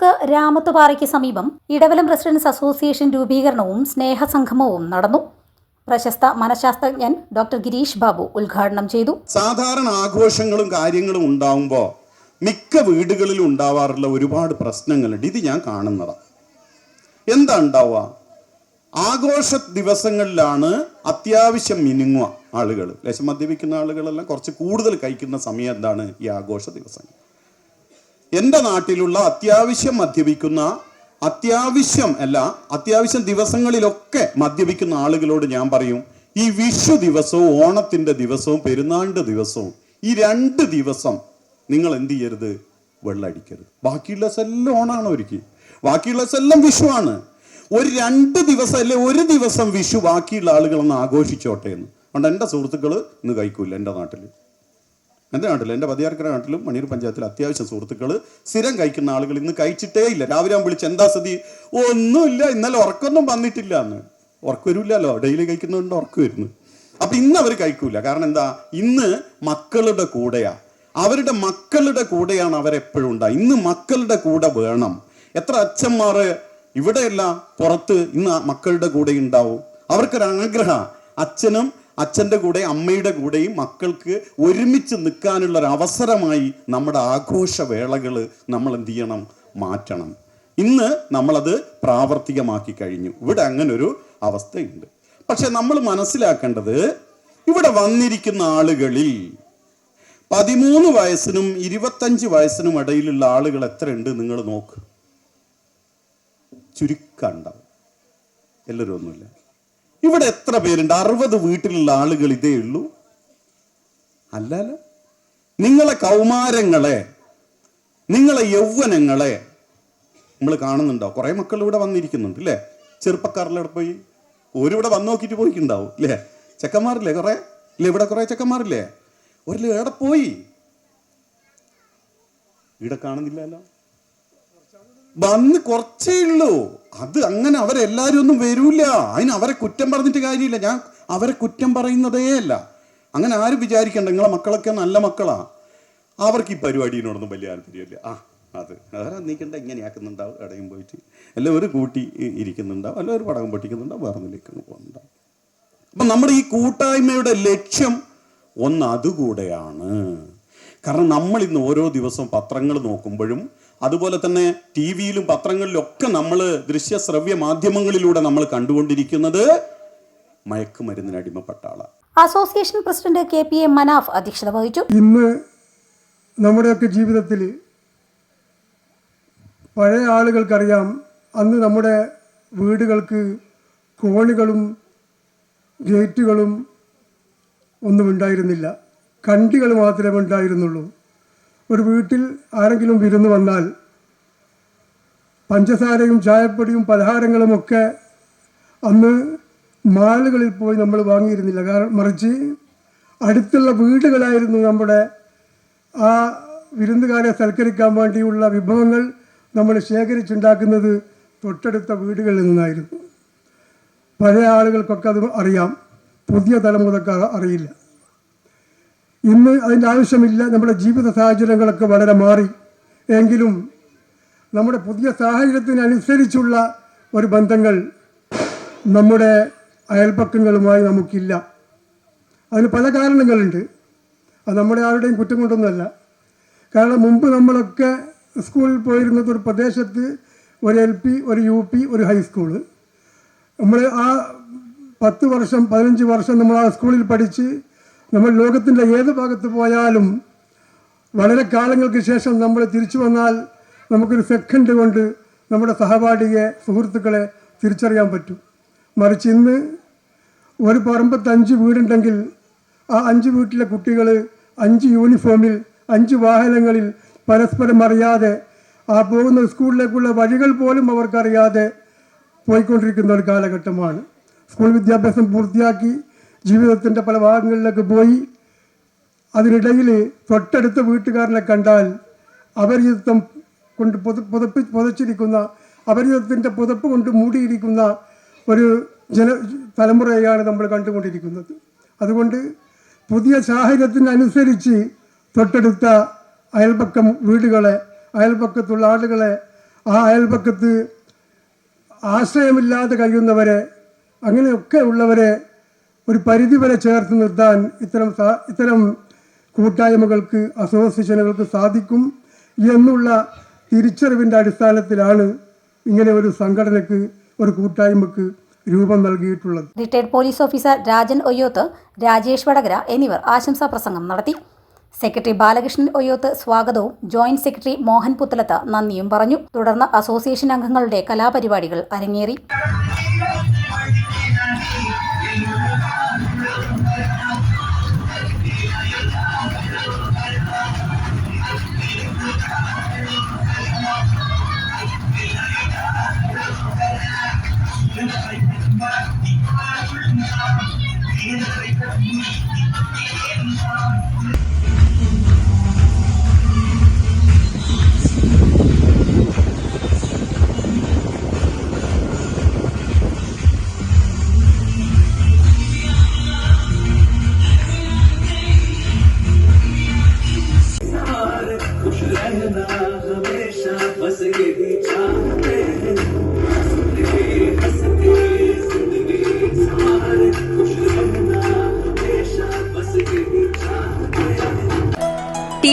കീഴൽമുക്ക് രാമത്തുപാറയ്ക്ക് സമീപം ഇടവലം residence association രൂപീകരണവും സ്നേഹസംഗമവും നടന്നു. പ്രശസ്ത മനഃശാസ്ത്രജ്ഞൻ ഡോക്ടർ ഗിരീഷ് ബാബു ഉദ്ഘാടനം ചെയ്തു. സാധാരണ ആഘോഷങ്ങളും കാര്യങ്ങളും ഉണ്ടാവുമ്പോൾ മിക്ക വീടുകളിലും ഉണ്ടാവാറുള്ള ഒരുപാട് പ്രശ്നങ്ങളുണ്ട്. ഇത് ഞാൻ കാണുന്നതാണ് എന്താ ഉണ്ടാവുക? ആഘോഷ ദിവസങ്ങളിലാണ് അത്യാവശ്യം മിനുങ്ങുക ആളുകൾ ലേശം മദ്യപിക്കുന്ന ആളുകളെല്ലാം കുറച്ച് കൂടുതൽ കഴിക്കുന്ന സമയം എന്താണ്? ഈ ആഘോഷ ദിവസങ്ങൾ. എന്റെ നാട്ടിലുള്ള അത്യാവശ്യം മദ്യപിക്കുന്ന അത്യാവശ്യം അല്ല അത്യാവശ്യം ദിവസങ്ങളിലൊക്കെ മദ്യപിക്കുന്ന ആളുകളോട് ഞാൻ പറയും ഈ വിഷു ദിവസവും ഓണത്തിന്റെ ദിവസവും പെരുന്നാളിന്റെ ദിവസവും ഈ രണ്ട് ദിവസം നിങ്ങൾ എന്ത് ചെയ്യരുത്? വെള്ളടിക്കരുത് ബാക്കിയുള്ള സെല്ലാം ഓണാണ് ഒരുക്കി. ബാക്കിയുള്ള സെല്ലാം വിഷുവാണ്. ഒരു രണ്ട് ദിവസം അല്ലെ ഒരു ദിവസം വിഷു ബാക്കിയുള്ള ആളുകളൊന്ന് ആഘോഷിച്ചോട്ടെ എന്ന്. അതുകൊണ്ട് എന്റെ സുഹൃത്തുക്കൾ ഇന്ന് കഴിക്കൂല എന്റെ നാട്ടിൽ എന്റെ നാട്ടിൽ എന്റെ പതിയാർക്കര നാട്ടിലും മണിയൂർ പഞ്ചായത്തിൽ അത്യാവശ്യം സുഹൃത്തുക്കൾ സ്ഥിരം കഴിക്കുന്ന ആളുകൾ ഇന്ന് കഴിച്ചിട്ടേ ഇല്ല. രാവിലെ ഞാൻ വിളിച്ച് എന്താ സ്ഥിതി ഒന്നുമില്ല ഇന്നലെ ഉറക്കൊന്നും വന്നിട്ടില്ല എന്ന്. ഉറക്കം വരില്ലല്ലോ ഡെയിലി കഴിക്കുന്നതുകൊണ്ട് ഉറക്കം വരുന്നു അപ്പൊ ഇന്ന് അവർ കഴിക്കൂല. കാരണം എന്താ? ഇന്ന് മക്കളുടെ കൂടെയാ. അവരുടെ മക്കളുടെ കൂടെയാണ് അവരെപ്പോഴും ഉണ്ടാകുക ഇന്ന് മക്കളുടെ കൂടെ വേണം. എത്ര അച്ഛന്മാര് ഇവിടെയല്ല പുറത്ത് ഇന്ന് മക്കളുടെ കൂടെ ഉണ്ടാവും. അവർക്കൊരാഗ്രഹ. അച്ഛനും അച്ഛന്റെ കൂടെ അമ്മയുടെ കൂടെയും മക്കൾക്ക് ഒരുമിച്ച് നിൽക്കാനുള്ള ഒരു അവസരമായി നമ്മുടെ ആഘോഷവേളകൾ നമ്മൾ എന്ത് ചെയ്യണം മാറ്റണം. ഇന്ന് നമ്മളത് പ്രാവർത്തികമാക്കി കഴിഞ്ഞു. ഇവിടെ അങ്ങനൊരു അവസ്ഥയുണ്ട്. പക്ഷെ നമ്മൾ മനസ്സിലാക്കേണ്ടത് ഇവിടെ വന്നിരിക്കുന്ന ആളുകളിൽ പതിമൂന്ന് വയസ്സിനും ഇരുപത്തഞ്ച് വയസ്സിനും ഇടയിലുള്ള ആളുകൾ എത്രയുണ്ട് നിങ്ങൾ നോക്ക്. ചുരുക്കണ്ടാവും എല്ലാവരും ഒന്നുമില്ല. ഇവിടെ എത്ര പേരുണ്ട്? അറുപത് വീട്ടിലുള്ള ആളുകൾ ഇതേ ഉള്ളൂ. അല്ലല്ല. നിങ്ങളെ കൗമാരങ്ങളെ നിങ്ങളെ യൗവനങ്ങളെ നമ്മൾ കാണുന്നുണ്ടോ? കുറെ മക്കൾ ഇവിടെ വന്നിരിക്കുന്നുണ്ട് അല്ലേ ചെറുപ്പക്കാരിലവിടെ പോയി? ഓരിവിടെ വന്ന് നോക്കിയിട്ട് പോയിട്ടുണ്ടാവും അല്ലേ ചെക്കന്മാരില്ലേ കുറെ? ഇല്ലേ ഇവിടെ കുറെ ചെക്കന്മാരില്ലേ? ഒരു എവിടെ പോയി? ഇവിടെ കാണുന്നില്ലല്ലോ. വന്ന് കുറച്ചേ ഉള്ളൂ. അത് അങ്ങനെ അവരെല്ലാവരും ഒന്നും വരൂല. അതിന് അവരെ കുറ്റം പറഞ്ഞിട്ട് കാര്യമില്ല. ഞാൻ അവരെ കുറ്റം പറയുന്നതേ അല്ല. അങ്ങനെ ആരും വിചാരിക്കണ്ട. നിങ്ങളെ മക്കളൊക്കെ നല്ല മക്കളാ. അവർക്ക് ഈ പരിപാടിയോടൊന്നും വലിയ താല്പര്യമില്ല. ആ അത്. അവരെ നീക്കണ്ട? ഇങ്ങനെയാക്കുന്നുണ്ടാവും ഇടയും പോയിട്ട്. എല്ലാവരും കൂട്ടി ഇരിക്കുന്നുണ്ടാവും. അല്ല ഒരു പടകം പൊട്ടിക്കുന്നുണ്ടാവും. വേറെ നിലേക്ക് പോകുന്നുണ്ടാവും അപ്പം നമ്മുടെ ഈ കൂട്ടായ്മയുടെ ലക്ഷ്യം ഒന്ന് അതുകൂടെയാണ്. കാരണം നമ്മൾ ഇന്ന് ഓരോ ദിവസവും പത്രങ്ങൾ നോക്കുമ്പോഴും അതുപോലെ തന്നെ ടി വിയിലും പത്രങ്ങളിലും ഒക്കെ നമ്മൾ ദൃശ്യ ശ്രവ്യ മാധ്യമങ്ങളിലൂടെ നമ്മൾ കണ്ടുകൊണ്ടിരിക്കുന്നത് മയക്കുമരുന്നിന് അടിമപ്പെട്ട ആളാണ് association president K P A Manaf അധ്യക്ഷത വഹിച്ചു. ഇന്ന് നമ്മുടെയൊക്കെ ജീവിതത്തിൽ പഴയ ആളുകൾക്കറിയാം അന്ന് നമ്മുടെ വീടുകൾക്ക് കോണികളും ഗേറ്റുകളും ഒന്നും ഉണ്ടായിരുന്നില്ല. കണ്ടികൾ മാത്രമേ ഉണ്ടായിരുന്നുള്ളൂ. ഒരു വീട്ടിൽ ആരെങ്കിലും വിരുന്ന് വന്നാൽ പഞ്ചസാരയും ചായപ്പൊടിയും പലഹാരങ്ങളുമൊക്കെ അന്ന് മാളുകളിൽ പോയി നമ്മൾ വാങ്ങിയിരുന്നില്ല. കാരണം മറിച്ച് അടുത്തുള്ള വീടുകളായിരുന്നു നമ്മുടെ ആ വിരുന്നുകാരെ സൽക്കരിക്കാൻ വേണ്ടിയുള്ള വിഭവങ്ങൾ നമ്മൾ ശേഖരിച്ചുണ്ടാക്കുന്നത് തൊട്ടടുത്ത വീടുകളിൽ നിന്നായിരുന്നു. പഴയ ആളുകൾക്കൊക്കെ അത് അറിയാം. പുതിയ തലമുറക്കാർ അറിയില്ല. ഇന്ന് അതിന്റെ ആവശ്യമില്ല. നമ്മുടെ ജീവിത സാഹചര്യങ്ങളൊക്കെ വളരെ മാറി. എങ്കിലും നമ്മുടെ പുതിയ സാഹചര്യത്തിനനുസരിച്ചുള്ള ഒരു ബന്ധങ്ങൾ നമ്മുടെ അയൽപക്കങ്ങളുമായി നമുക്കില്ല. അതിന് പല കാരണങ്ങളുണ്ട്. അത് നമ്മുടെ ആരുടെയും കുറ്റം കൊണ്ടൊന്നുമല്ല കാരണം മുമ്പ് നമ്മളൊക്കെ സ്കൂളിൽ പോയിരുന്നത് ഒരു പ്രദേശത്ത് ഒരു എൽ പി ഒരു യു പി ഒരു ഹൈസ്കൂൾ നമ്മൾ ആ പത്ത് വർഷം പതിനഞ്ച് വർഷം നമ്മൾ ആ സ്കൂളിൽ പഠിച്ച് നമ്മൾ ലോകത്തിന്റെ ഏത് ഭാഗത്ത് പോയാലും വളരെ കാലങ്ങൾക്ക് ശേഷം നമ്മൾ തിരിച്ചു വന്നാൽ നമുക്കൊരു സെക്കൻഡ് കൊണ്ട് നമ്മുടെ സഹപാഠിയെ സുഹൃത്തുക്കളെ തിരിച്ചറിയാൻ പറ്റും. മറിച്ച് ഇന്ന് ഒരു പറമ്പത്ത് അഞ്ച് വീടുണ്ടെങ്കിൽ ആ അഞ്ച് വീട്ടിലെ കുട്ടികൾ അഞ്ച് യൂണിഫോമിൽ അഞ്ച് വാഹനങ്ങളിൽ പരസ്പരം അറിയാതെ ആ പോകുന്ന സ്കൂളിലേക്കുള്ള വഴികൾ പോലും അവർക്കറിയാതെ പോയിക്കൊണ്ടിരിക്കുന്ന ഒരു കാലഘട്ടമാണ്. സ്കൂൾ വിദ്യാഭ്യാസം പൂർത്തിയാക്കി ജീവിതത്തിന്റെ പല ഭാഗങ്ങളിലൊക്കെ പോയി അതിനിടയിൽ തൊട്ടടുത്ത വീട്ടുകാരനെ കണ്ടാൽ അപരിചിതത്വം കൊണ്ട് പുത പുതപ്പി പുതച്ചിരിക്കുന്ന അപരിചിതത്തിന്റെ പുതപ്പ് കൊണ്ട് മൂടിയിരിക്കുന്ന ഒരു ജന തലമുറയാണ് നമ്മൾ കണ്ടുകൊണ്ടിരിക്കുന്നത്. അതുകൊണ്ട് പുതിയ സാഹചര്യത്തിനനുസരിച്ച് തൊട്ടടുത്ത അയൽപക്കം വീടുകളെ അയൽപക്കത്തുള്ള ആളുകളെ ആ അയൽപക്കത്ത് ആശ്രയമില്ലാതെ കഴിയുന്നവരെ അങ്ങനെയൊക്കെ ഉള്ളവരെ ഒരു പരിധിവരെ ചേർത്ത് നിർത്താൻ ഇത്തരം ഇത്തരം കൂട്ടായ്മകൾക്ക് അസോസിയേഷനുകൾക്ക് സാധിക്കും എന്നുള്ള തിരിച്ചറിവിന്റെ അടിസ്ഥാനത്തിലാണ് ഇങ്ങനെ ഒരു സംഘടനയ്ക്ക് ഒരു കൂട്ടായ്മക്ക് രൂപം നൽകിയിട്ടുള്ളത്. Retired police officer Rajan Oyyoth Rajesh Vadakara എന്നിവർ ആശംസാ പ്രസംഗം നടത്തി. സെക്രട്ടറി ബാലകൃഷ്ണൻ ഒയ്യോത്ത് സ്വാഗതവും ജോയിന്റ് സെക്രട്ടറി മോഹൻ പുത്തലത്ത് നന്ദിയും പറഞ്ഞു. തുടർന്ന് അസോസിയേഷൻ അംഗങ്ങളുടെ കലാപരിപാടികൾ അരങ്ങേറി.